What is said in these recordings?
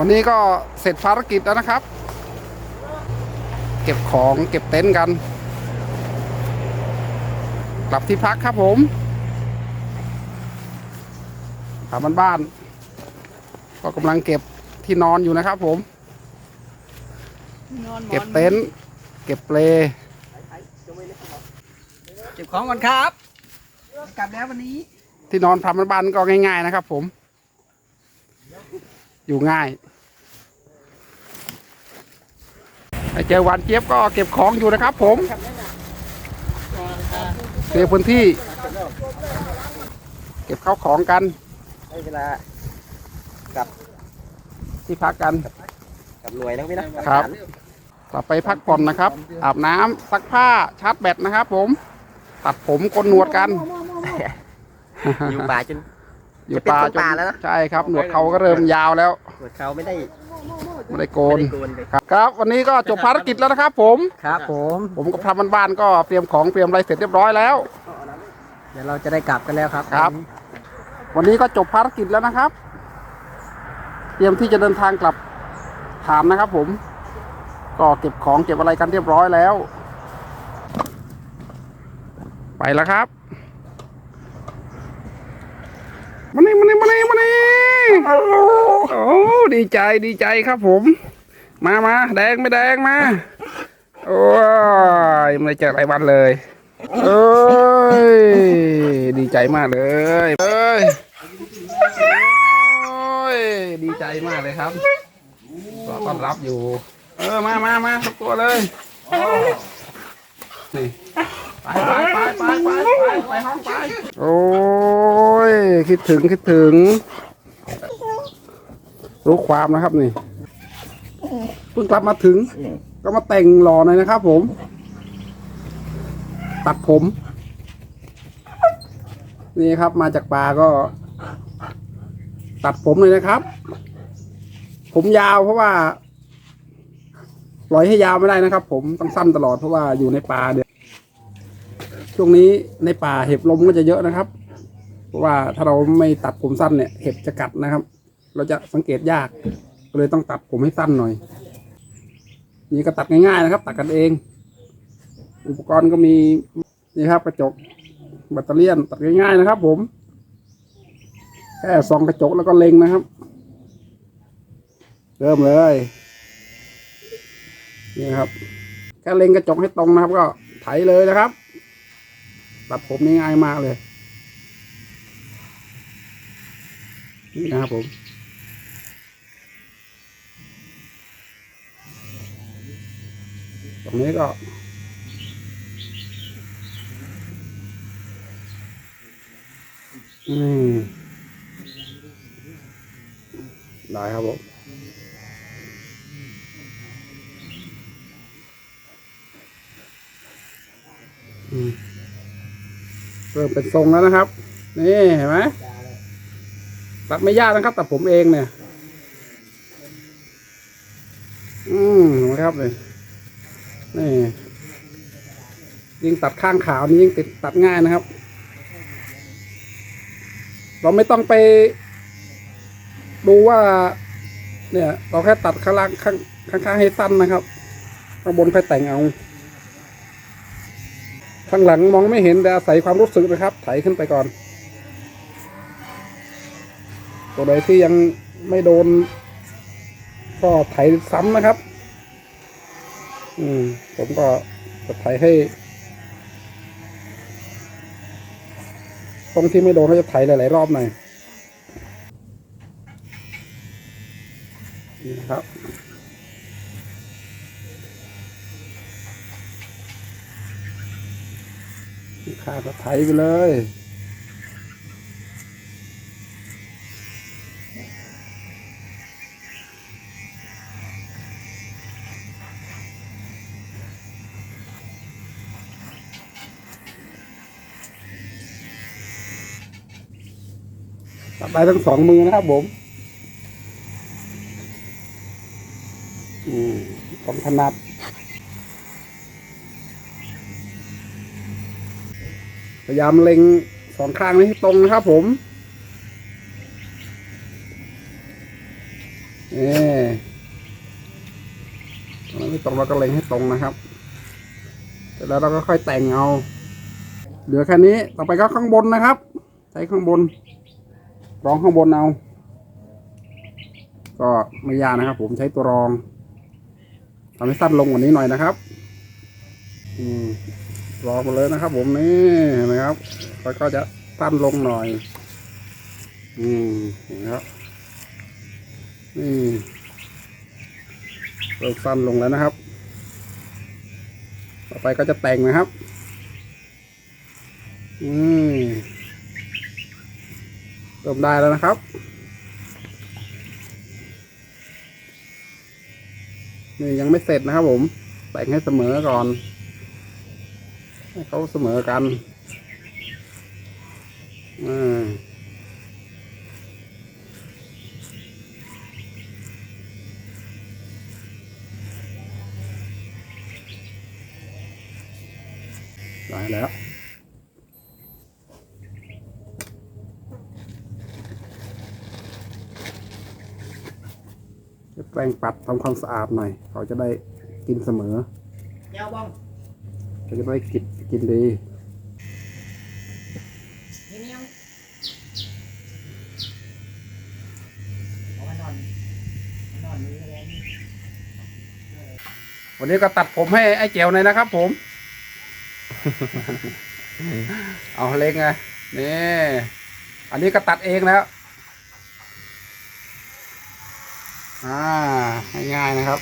วันนี้ก็เสร็จภารกิจแล้วนะครับ เก็บของเก็บเต็นท์กัน กลับที่พักครับผมถามบ้านๆก็กำลังเก็บที่นอนอยู่นะครับ ผมนอนหมอนเก็บเต็นท์เก็บเปลเก็บของก่อนครับ กลับแล้ววันนี้ ที่นอนพรำบ้านๆก็ง่าย ๆ นะครับ ผม อยู่ง่ายไปเจอหวานเจี๊ยบก็เก็บของอยู่นะครับ ผมเคลียร์พื้นที่ เก็บข้าวของกันให้เวลาที่พักกันกับหน่วยนะพี่นะครับกลับไปพักผ่อนนะครับ อาบน้ำซักผ้าชาร์จแบตนะครับ ผม ตัดผมกนหนวดกันอยู่ป่าจน อยู่ป่าจะเป็นคนป่าแล้วนะ ใช่ครับ หนวดเขาก็เริ่มยาวแล้วหนวดเขาไม่ได้ไม่ได้โกไม่นได้โกนเลยครับครับ วันนี้ก็จบภารกิจแล้วนะครับ ผม ครับผม ผมกับทำบ้านๆก็เตรียมของเตรียมอะไรเสร็จเรียบร้อยแล้ว เดี๋ยวเราจะได้กลับกันแล้วครับครับ วันนี้ก็จบภารกิจแล้วนะครับ เตรียมที่จะเดินทางกลับฐานนะครับ ผม ก็เก็บของเก็บอะไรกันเรียบร้อยแล้ว ไปแล้วครับ มานี่มานี่มานี่มานี่โอ้ดีใจดีใจครับผม มามาแดงไม่แดงมา โอ้ยไม่เจอหลายวันเลยเอ้ยดีใจมากเลยเอ้ยโอ้ยดีใจมากเลยครับรอต้อนรับอยู่ เออมามามาทุกตัวเลยนี่ไปไปไปไปไปไปไปห้องไปโอ้ คิดถึงคิดถึง รู้ความนะครับนี่เพิ่งกลับมาถึง ก็มาแต่งหล่อหน่อยนะครับผม ตัดผม นี่ครับมาจากป่าก็ ตัดผมเลยนะครับ ผมยาวเพราะว่าปล่อยให้ยาวไม่ได้นะครับ ผมต้องสั้นตลอดเพราะว่าอยู่ในป่าเดี๋ยวช่วงนี้ในป่าเห็บลมก็จะเยอะนะครับ ว่าถ้าเราไม่ตัดผมสั้นเนี่ยเห็บจะกัดนะครับ เราจะสังเกตยากก็เลยต้องตัดผมให้สั้นหน่อย นี่ก็ตัดง่ายๆนะครับ ตัดกันเอง อุปกรณ์ก็มีนี่ครับกระจกแบตเตอรี่ตัดง่ายๆนะครับ ผมแค่ส่องกระจกแล้วก็เล็งนะครับ เริ่มเลยนี่ครับแค่เล็งกระจกให้ตรงนะครับ ก็ไถเลยนะครับ ตัดผมนี่ง่ายมากเลย นี่นะครับผมตรงนี้ก็อืมได้ครับผมอืมเริ่มเป็นทรงแล้วนะครับ นี่เห็นไหม ตัดไม่ยากนะครับตัดผมเองเนี่ย อืมนไหมครับเลยนี่ยิ่งตัดข้างขาวนี่ยิ่งติดตัดง่ายนะครับ เราไม่ต้องไป ดูว่า เนี่ย เราแค่ตัดข้างล่างข้างข้างๆให้สั้นนะครับ ข้างบนค่อยแต่งเอาข้างหลังมองไม่เห็นแต่อาศัยความรู้สึกนะครับ ไถขึ้นไปก่อน ตัวใดที่ยังไม่โดน ก็ไถซ้ำนะครับ อืม ผมก็จะไถให้ ตรงที่ไม่โดนก็จะไถหลาย ๆ รอบหน่อยนี่ครับข้าก็ไถไปเลย ทั้งสองมือนะครับผมอืมผมถนัดพยายามเล็งสองข้างให้ตรงนะครับผมเอ๊ตรงนั้นไม่ตรงเราก็เล็งให้ตรงนะครับเสร็จแล้วเราก็ค่อยแต่งเอา เหลือแค่นี้ ต่อไปก็ข้างบนนะครับ ใช้ข้างบน รองข้างบนเอา ก็ไม่ยากนะครับ ผมใช้ตัวรองทำให้สั้นลงกว่านี้หน่อยนะครับ อืมรองมาเลยนะครับ ผมนี่เห็นไหมครับแล้วก็จะสั้นลงหน่อย อืมเห็นครับนี่เริ่มสั้นลงแล้วนะครับ ต่อไปก็จะแต่งนะครับ อืม ริ่มได้แล้วนะครับ นี่ยังไม่เสร็จนะครับผมแต่งให้เสมอก่อน ให้เขาเสมอกันอ่า ปรงปัดทำความสะอาดหน่อย เขาจะได้กินเสมอเจ้าบ้องเขาจะได้กินกินดีเงี้ยวเอามานอนนอนนี้แล้ววันนี้ก็ตัดผมให้ไอ้เจียวหน่อยนะครับ ผม เอาเล็กไงนี่ อันนี้ก็ตัดเองแล้ว อ่าง่ายๆนะครับ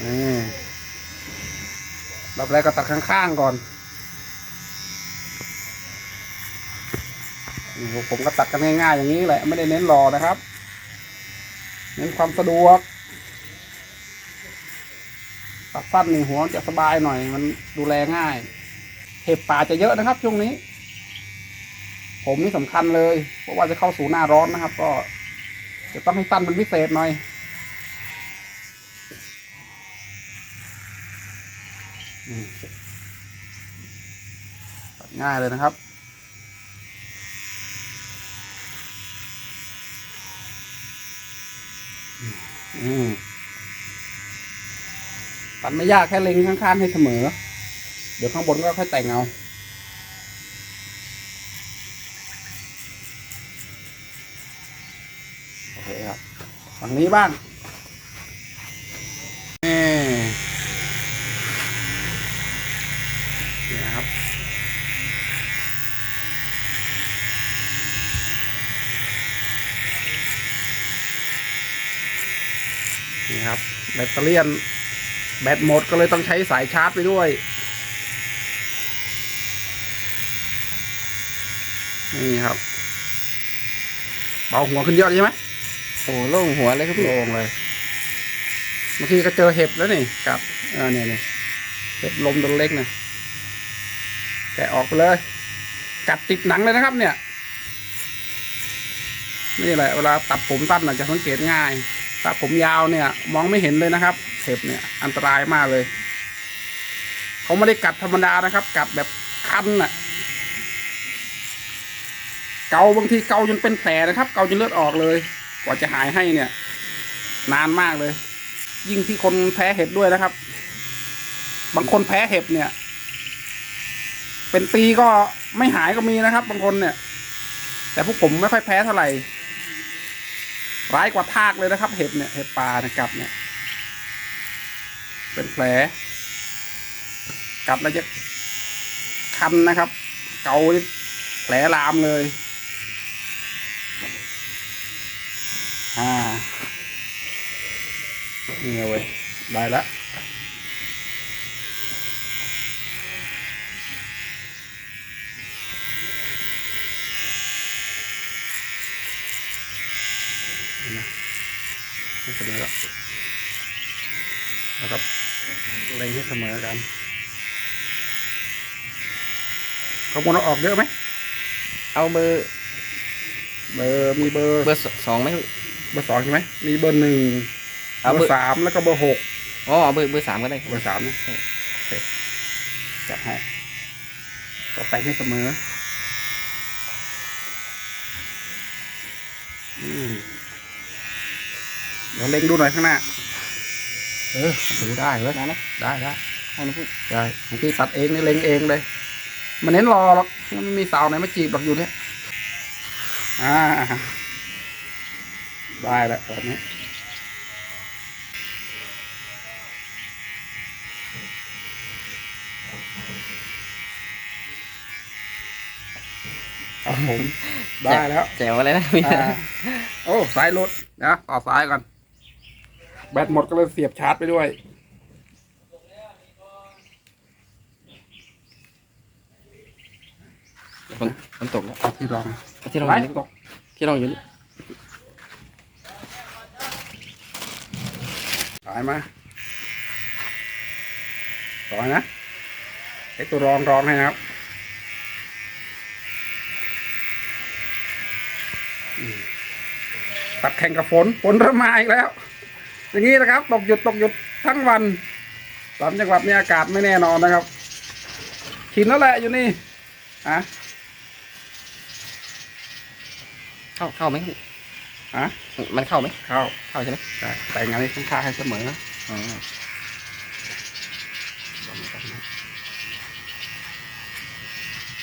นี่รอบแรกก็ตัดข้างๆก่อน ผมก็ตัดกันง่ายๆอย่างนี้แหละ ไม่ได้เน้นรอนะครับ เน้นความสะดวกตัดสั้นนี่หัวจะสบายหน่อยมันดูแลง่าย เห็บป่าจะเยอะนะครับ ช่วงนี้ ผมนี่สำคัญเลย เพราะว่าจะเข้าสู่หน้าร้อนนะครับ ก็ จะต้องให้สั้นเป็นพิเศษหน่อย ง่ายเลยนะครับตัดไม่ยากแค่เล็งข้างๆให้เสมอ เดี๋ยวข้างบนก็ค่อยแต่งเอาโอเคครับฝั่งนี้บ้างนี่นี่นะครับนี่ครับ แบตเตอรี่นแบตหมดก็เลยต้องใช้สายชาร์จไปด้วย นี่ครับ เบาหัวขึ้นเยอะใช่ไหมโอ้โล่งหัวเลยครับพี่โล่งเลยบางทีก็เจอเห็บแล้วนี่กับเออเนี่ยเนี่ยเห็บลมตัวเล็กนะแกะออกไปเลย กัดติดหนังเลยนะครับ เนี่ยนี่แหละเวลาตัดผมสั้นน่ะจะสังเกตง่ายตัดผมยาวเนี่ย มองไม่เห็นเลยนะครับเห็บเนี่ย อันตรายมากเลย เขาไม่ได้กัดธรรมดานะครับ กัดแบบคันน่ะ เกาบางทีเกาจนเป็นแผลนะครับ เกาจนเลือดออกเลย กว่าจะหายให้เนี่ย นานมากเลย ยิ่งที่คนแพ้เห็บด้วยนะครับ บางคนแพ้เห็บเนี่ย เป็นปีก็ไม่หายก็มีนะครับ บางคนเนี่ย แต่พวกผมไม่ค่อยแพ้เท่าไหร่ร้ายกว่าทากเลยนะครับ เห็บเนี่ยเห็บป่านี่ยกัดเนี่ย เป็นแผลกัดแล้วจะคันนะครับ เกาแผลลามเลย อ่านี่เอาไว้ยได้ละนี่นะไม่เสมอแล้วแล้วก็เล็งให้เสมอกันขบวนเราออกเยอะไหม เอาเบอร์ เบอร์มีเบอร์ เบอร์สองไหม เบอร์สองใช่ไหมมีเบอร์หนึ่งเอาเบเบออร์ร์สามแล้วก็เบอร์หกอ๋อเอาเบอร์เบอร์สามก็ได้ เบอร์สามนะโอเคจัดให้ก็แต่งให้เสมออืมเดี๋ยวเล็งดูหน่อยข้างหน้าเออดูได้เว้ยได้ไหมได้ได้ให้นะพี่ได้บางทีตัดเองนี่เล็งเองเลย มันเน้นรอหรอกมันไม่มีสาวไหนมาจีบหรอกอยู่เนี่ย อ่า ได้แล้วแบบนี้ครับผมได้แล้วแจ๋วอะไรนะพี่อ่าโอ้สายหลุดนะต่อสายก่อน แบตหมดก็เลยเสียบชาร์จไปด้วย ฝนฝนตกแล้วเอาที่รองที่เราไล่อยู่นี่ตกที่เราอยู่นี่ สายมาต่อยนะไอตัวรองรองให้นะครับตัดแข่งกับฝนฝนเริ่มมาอีกแล้ว อย่างนี้นะครับ ตกหยุดตกหยุดทั้งวันสามจังหวัดนี้อากาศไม่แน่นอนนะครับชินแล้วแหละอยู่นี่อะเข้าเข้าไหมพี่ ฮะมันเข้าไหมเข้าเข้าใช่ไหมได้แต่งงานนี้ค่าให้เสมออ๋อ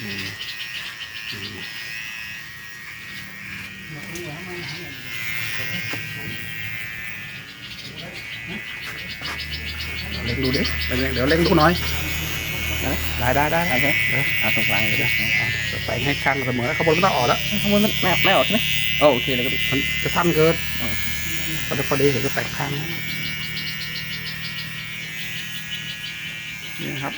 อืมอืมเล็งดูดิเป็นยังเดี๋ยวเล็งดูหน่อย ได้ได้ได้ได้เอาใช่ไหมเดี๋ยวเอาตรงกลางเลยนะ ใส่ให้ข้างเสมอข้างบนไม่ต้องออกแล้วข้างบนมันไม่ไม่ออกใช่ไหมโอโอเคเลยครับพี่มันจะสั้นเกินอ๋อพอดีพอดีเดี๋ยวจะแตกข้างนี่นะครับ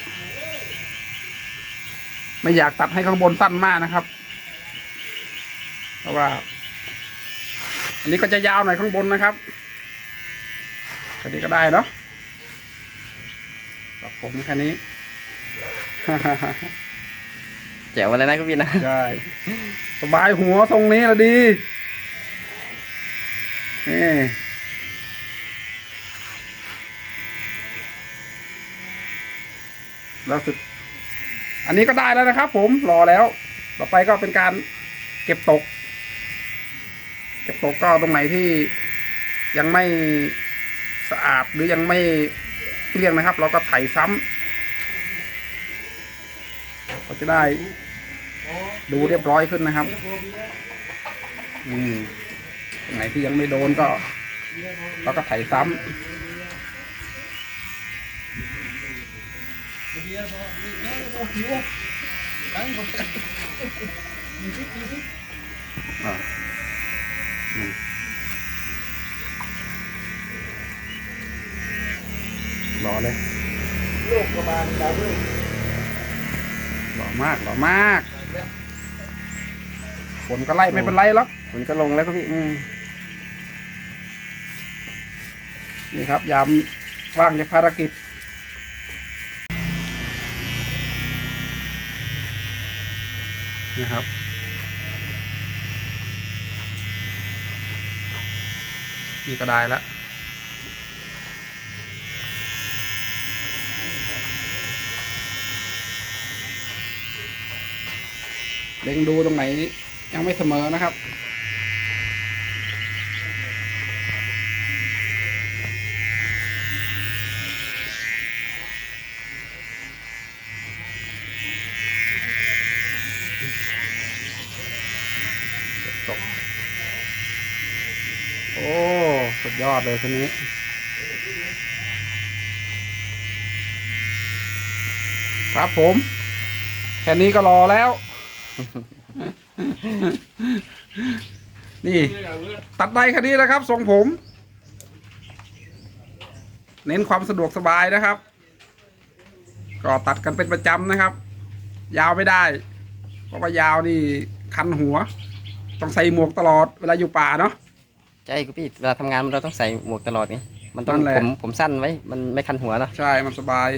ไม่อยากตัดให้ข้างบนสั้นมากนะครับ เพราะว่า อันนี้ก็จะยาวหน่อยข้างบนนะครับอันนี้ก็ได้เนาะตัดผมแค่นี้ แจ๋วอะไรนะครับพี่นะใช่สบายหัวตรงนี้ละดีนี่แล้วสุดอันนี้ก็ได้แล้วนะครับผมรอแล้ว ต่อไปก็เป็นการเก็บตก เก็บตกก็ตรงไหนที่ยังไม่สะอาดหรือยังไม่เกลี้ยงนะครับ เราก็ไถซ้ำ เราจะได้ดูเรียบร้อยขึ้นนะครับ อืมตรงไหนที่ยังไม่โดนก็เราก็ไถซ้ำอ่าอืมรอเลยลูกประมาณดาวด้วย มากหล่อมาก ฝนก็ไล่ไม่เป็นไรหรอกฝนก็ลงแล้วครับพี่อืมนี่ครับ ยามว่างจากภารกิจนี่ครับนี่ก็ได้แล้ว เล็งดูตรงไหนยังไม่เสมอนะครับตกโอ้ สุดยอดเลยคนนี้ครับผม แค่นี้ก็รอแล้ว นี่ ตัดได้แค่นี้นะครับทรงผม เน้นความสะดวกสบายนะครับ ก็ตัดกันเป็นประจำนะครับ ยาวไม่ได้ เพราะว่ายาวนี่คันหัว ต้องใส่หมวกตลอดเวลาอยู่ป่าเนาะใช่ครับพี่เวลาทำงานเราต้องใส่หมวกตลอดไงมันต้องนั่นแหละผมผมสั้นไว้ มันไม่คันหัวเนอะใช่มันสบาย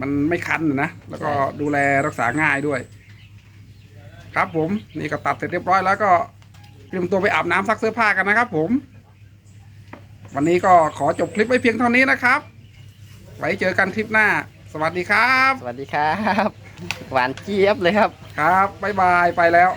มันไม่คันนะแล้วก็ใช่ดูแลรักษาง่ายด้วย ครับผมนี่ก็ตัดเสร็จเรียบร้อยแล้วก็เตรียมตัวไปอาบน้ำซักเสื้อผ้ากันนะครับ ผม วันนี้ก็ขอจบคลิปไว้เพียงเท่านี้นะครับ ไว้เจอกันคลิปหน้า สวัสดีครับ สวัสดีครับ หวานเจี๊ยบเลยครับ ครับบ๊ายบายไปแล้ว